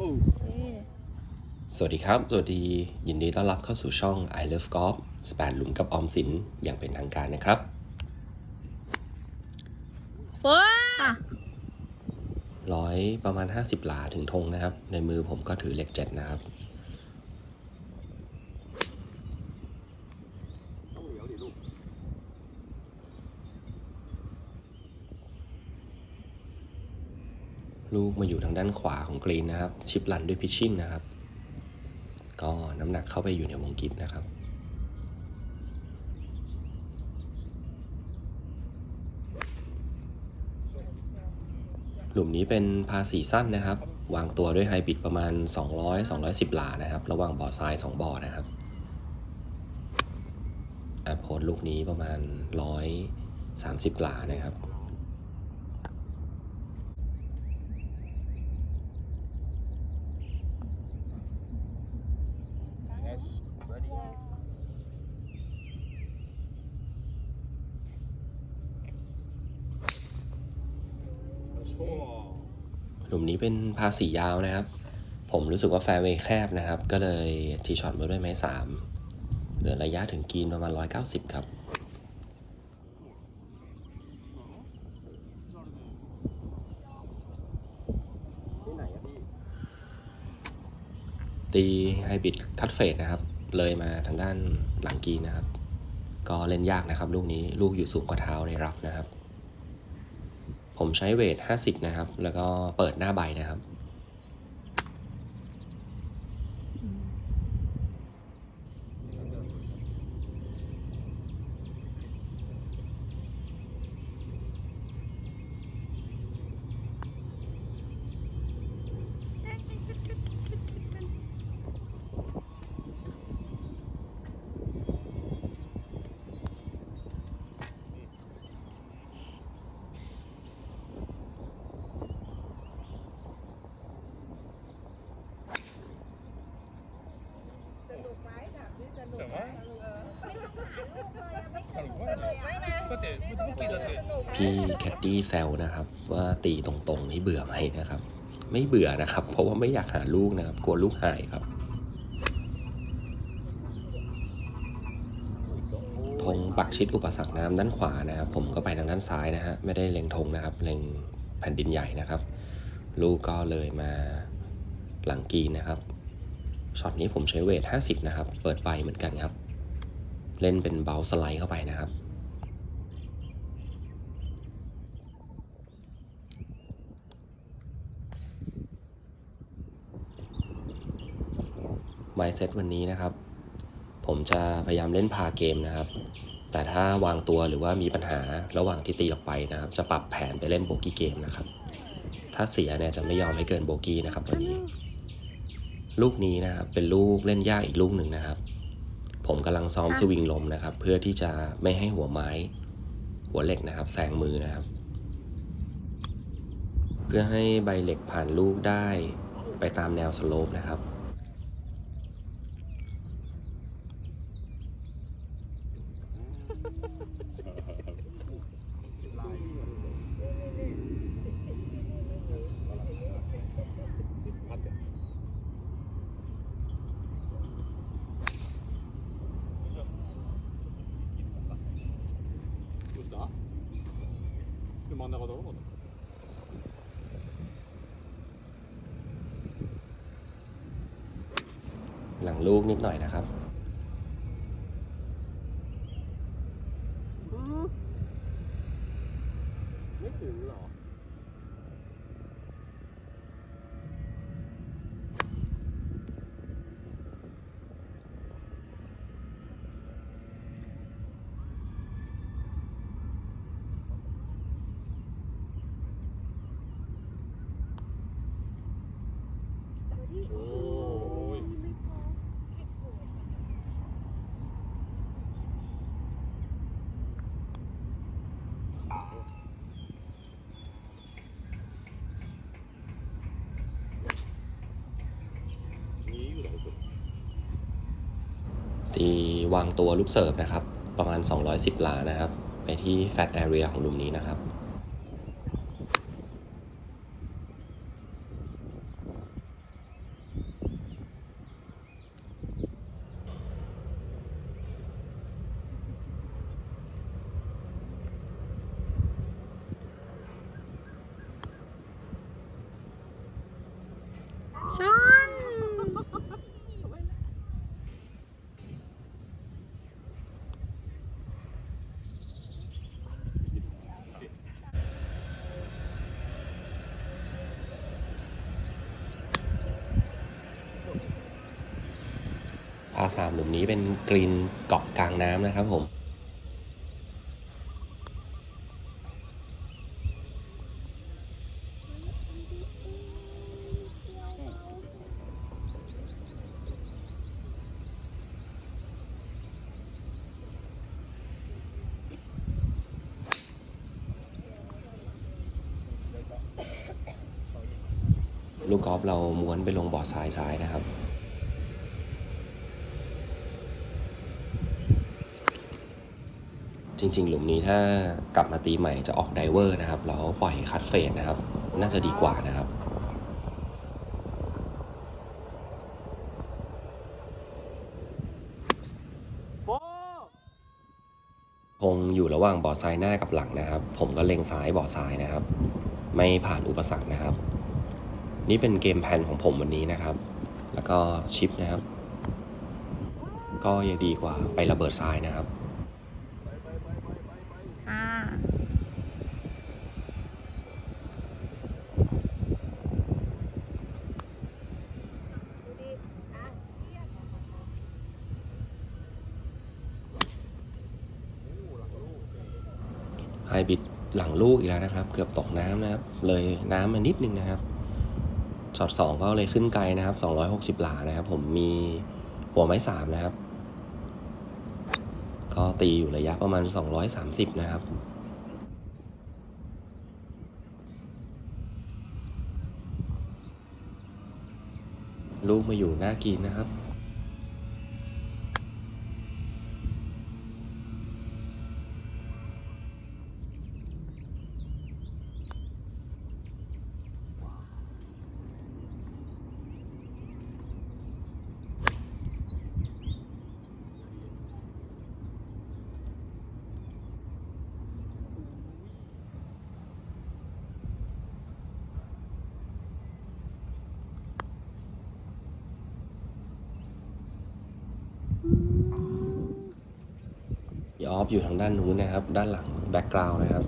เอ้ยสวัสดีครับ สวัสดียินดีต้อนรับเข้าสู่ช่อง I Love Golf 18หลุมกับออมสินอย่างเป็นทางการนะครับว้าร้อยประมาณ 50 หลาถึงธงนะครับ ในมือผมก็ถือเลขเจ็ดนะครับ ลูกมาอยู่ทางด้านขวาของกรีนนะครับ ชิปลันด้วยพิชชิ่งนะครับ ก็น้ำหนักเข้าไปอยู่ในวงกิฟนะครับหลุมนี้เป็นพาสีสั้นนะครับ วางตัวด้วยไฮบิดประมาณ 200 210 หลานะครับ ระหว่างบ่อทราย2บ่อนะครับอะโพสลูกนี้ประมาณ 130 หลานะครับ Yes. Ready? หลุ มนี้าสียาวนะครับ ผมรู้สึกว่าแฟร์เวย์แคบนะครับ ก็เลยทีช็อตมาด้วยไม้สามเหลือระยะถึงกีนประมาณ 190 ครับตีไฮบิดคัตเฟดนะครับ เลยมาทางด้านหลังกีนนะครับ ก็เล่นยากนะครับ ลูกนี้ลูกอยู่สูงกว่าเท้าในรัฟนะครับ ผมใช้เวท 50 นะครับ แล้วก็เปิดหน้าใบนะครับ什么？สนุกมากเลยก็แต่ไม่ต้องกินแล้วสิ พี่แคดดี้แซวนะครับ ว่าตีตรงๆนี่เบื่อไหมนะครับ ไม่เบื่อนะครับ เพราะว่าไม่อยากหาลูกนะครับ กลัวลูกหายครับธงปักชิดอุปสรรคน้ำด้านขวานะครับ ผมก็ไปทางด้านซ้ายนะฮะไม่ได้เล็งธงนะครับ เล็งแผ่นดินใหญ่นะครับ ลูกก็เลยมาหลังกีนนะครับช็อตนี้ผมใช้เวท 50 นะครับ เปิดไปเหมือนกันครับ เล่นเป็นเบลสไลด์เข้าไปนะครับ m y s e t วันนี้นะครับ ผมจะพยายามเล่นพาเกมนะครับ แต่ถ้าวางตัวหรือว่ามีปัญหาระหว่างที่ตีออกไปนะครับ จะปรับแผนไปเล่นโบกี้เกมนะครับ ถ้าเสียเนี่ยจะไม่ยอมให้เกินโบกี้นะครับวันนี้ ลูกนี้นะครับเป็นลูกเล่นยากอีกลูกหนึ่งนะครับ ผมกำลังซ้อมสวิงลมนะครับ เพื่อที่จะไม่ให้หัวไม้ หัวเหล็กนะครับแซงมือนะครับ เพื่อให้ใบเหล็กผ่านลูกได้ไปตามแนวสโลปนะครับ 真ん中だろまだ หลังลูกนิดหน่อยนะครับ ตีวางตัวลูกเสิร์ฟนะครับ ประมาณ 210 ลานะครับ ไปที่แฟตแอเรียของหลุมนี้นะครับใช่ สามหลุมนี้เป็นกรีนเกาะกลางน้ำนะครับผมลูกกอล์ฟเราม้วนไปลงบ่อทรายซ้ายนะครับ จริง ๆ หลุมนี้ถ้ากลับมาตีใหม่จะออกไดเวอร์นะครับแล้วปล่อยคัดเฟดนะครับ น่าจะดีกว่านะครับคงอยู่ระหว่างบ่อทรายหน้ากับหลังนะครับ ผมก็เล็งซ้ายบ่อทรายนะครับ ไม่ผ่านอุปสรรคนะครับ นี่เป็นเกมแพนของผมวันนี้นะครับ แล้วก็ชิปนะครับ ก็ยังดีกว่าไประเบิดทรายนะครับ อ่า ไฮบริดห ลูกอีกแล้วนะครับ เกือบตกน้ำนะครับ เลยน้ำมานิดนึงนะครับช็อตสองก็เลยขึ้นไกลนะครับ 260 หลานะครับ ผมมีหัวไม้สามนะครับ ก็ตีอยู่ระยะประมาณ 230 นะครับลูกมาอยู่หน้ากินนะครับ ยอฟอยู่ทางด้านนู้นนะครับ ด้านหลังแบ็กกราวน์นะครับ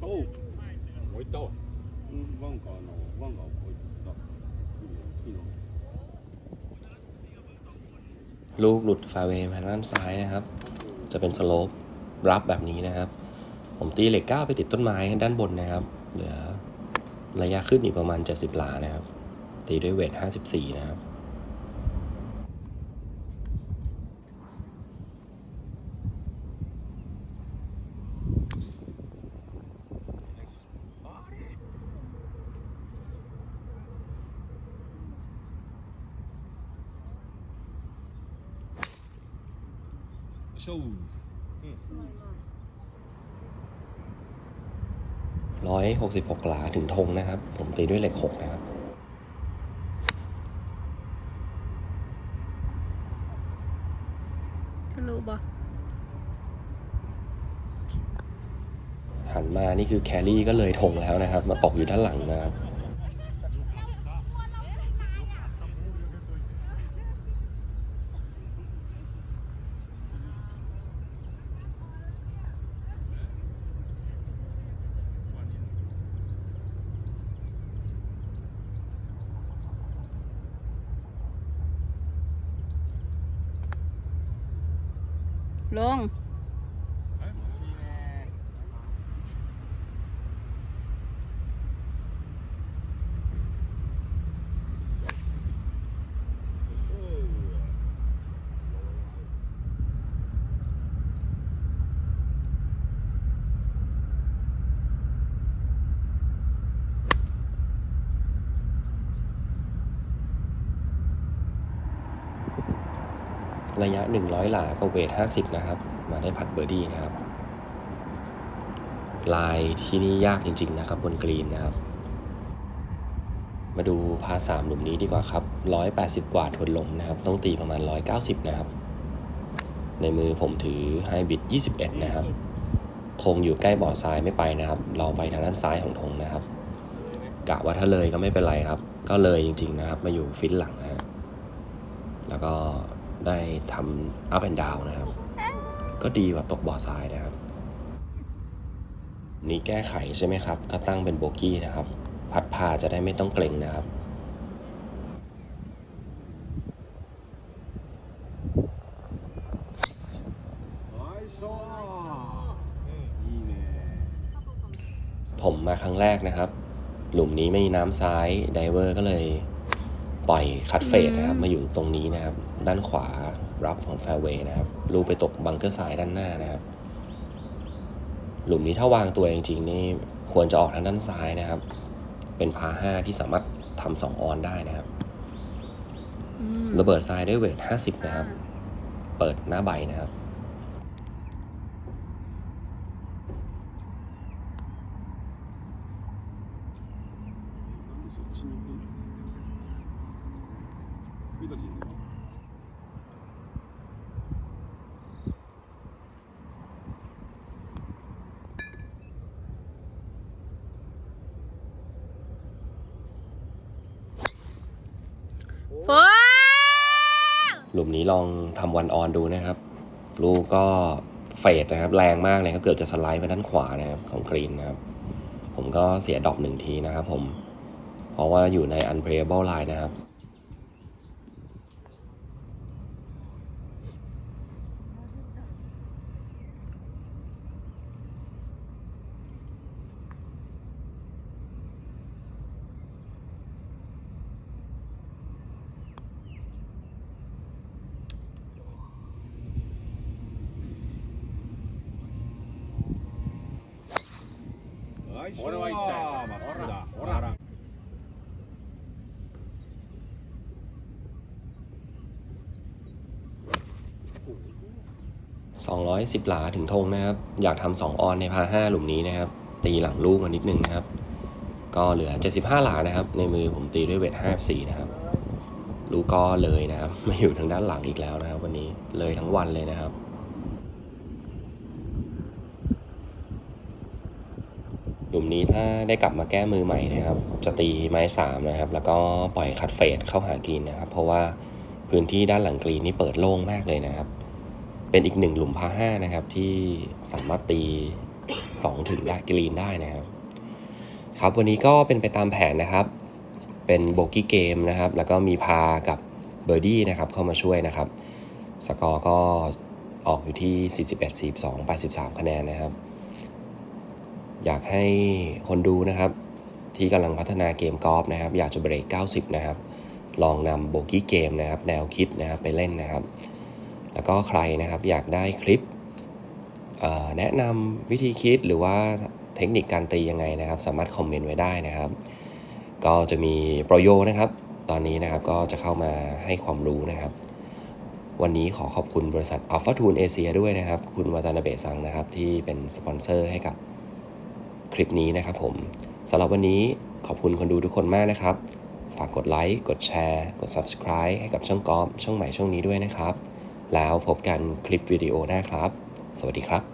โอ้โตว่างก่อนเต๋อลูกหลุดฟาเวย์มาด้านซ้ายนะครับ จะเป็นสโลปรับแบบนี้นะครับ ผมตีเหล็กก้าไปติดต้นไม้ด้านบนนะครับเหลือระยะขึ้นอีกประมาณ 70หลานะครับ ตีด้วยเวท 54 นะครับโชว์ 166 หลาถึงธงนะครับ ผมตีด้วยเหล็ก 6 นะครับทะลุบ่หันมานี่คือแครี่ก็เลยธงแล้วนะครับ มาตกอยู่ด้านหลังนะครับ ลง ระยะ 100 หลากับเวท 50 นะครับ มาได้พัดเบอร์ดี้นะครับ ลายที่นี่ยากจริง ๆ นะครับ บนกรีนนะครับ มาดูพาสามหลุมนี้ดีกว่าครับ 180 กว่าทวนลมนะครับ ต้องตีประมาณ 190 นะครับ ในมือผมถือไฮบิด21 นะครับธงอยู่ใกล้บ่อทรายไม่ไปนะครับ เราไปทางด้านซ้ายของธงนะครับกะว่าถ้าเลยก็ไม่เป็นไรครับ ก็เลยจริง ๆ นะครับ มาอยู่ฟินหลังนะฮะแล้วก็ ได้ทำอัพแอนด์ดาวนะครับ ก็ดีกว่าตกบ่อทรายนะครับ นี่แก้ไขใช่ไหมครับ ก็ตั้งเป็นโบกี้นะครับ พัดพาจะได้ไม่ต้องเกรงนะครับผมมาครั้งแรกนะครับ หลุมนี้ไม่มีน้ำซ้ายไดเวอร์ก็เลย ปล่อยคัดเฟดนะครับ มาอยู่ตรงนี้นะครับ ด้านขวารับของแฟร์เวย์นะครับ ลูกไปตกบังเกอร์ซ้ายด้านหน้านะครับ หลุมนี้ถ้าวางตัวจริงๆนี่ควรจะออกทางด้านซ้ายนะครับ เป็นพาห้าที่สามารถทำสองออนได้นะครับอืมระเบิดทรายด้วยเวท50นะครับ เปิดหน้าใบนะครับ 믿어지네 요. หลุมนี้ลองทำวันออนดูนะครับ ลูกก็เฟดนะครับ แรงมากเลยครัเกือบจะสไลด์ไปด้านขวานะครับ ของกรีนนะครับ ผมก็เสียดอกหนึ่งทีนะครับผม เพราะว่าอยู่ในอัน unplayable ไลน์นะครับ 나이스 오라 와 있 다. 맞습니 다. 오 라. 오라 .210 หลาถึงธงนะครับ อยากทำสองออนในพาห้าหลุมนี้นะครับ ตีหลังลูกมานิดนึงนะครับ ก็เหลือเจ็สิบห้าหลานะครับ ในมือผมตีด้วยเวสี่นะครับ ลูกก็เลยนะครับ มาอยู่ทางด้านหลังอีกแล้วนะครับ วันนี้เลยทั้งวันเลยนะครับ หลุมนี้ถ้าได้กลับมาแก้มือใหม่นะครับ จะตีไม้สามนะครับ แล้วก็ปล่อยคัดเฟดเข้าหากรีนนะครับ เพราะว่าพื้นที่ด้านหลังกรีนนี่เปิดโล่งมากเลยนะครับ เป็นอีกหนึ่งหลุมพาห้านะครับ ที่สามารถตี2ถึงได้กรีนได้นะครับ ครับวันนี้ก็เป็นไปตามแผนนะครับ เป็นโบกี้เกมนะครับ แล้วก็มีพากับเบอร์ดี้นะครับเข้ามาช่วยนะครับ สกอร์ก็ออกอยู่ที่ 41 42 83 คะแนนนะครับ อยากให้คนดูนะครับ ที่กำลังพัฒนาเกมกอล์ฟนะครับ อยากจะเบรก 90 นะครับ ลองนำโบกี้เกมนะครับ แนวคิดนะครับไปเล่นนะครับ แล้วก็ใครนะครับอยากได้คลิปแนะนำวิธีคิดหรือว่าเทคนิคการตียังไงนะครับ สามารถคอมเมนต์ไว้ได้นะครับ ก็จะมีโปรโยนะครับ ตอนนี้นะครับก็จะเข้ามาให้ความรู้นะครับ วันนี้ขอขอบคุณบริษัท Alpha Tool Asia ด้วยนะครับ คุณวาตานาเบะซังนะครับ ที่เป็นสปอนเซอร์ให้กับ คลิปนี้นะครับผมสำหรับวันนี้ขอบคุณคนดูทุกคนมากนะครับ ฝากกดไลค์ กดแชร์ กด Subscribe ให้กับช่องกอล์ฟช่องใหม่ช่องนี้ด้วยนะครับ แล้วพบกันคลิปวิดีโอหน้าครับ สวัสดีครับ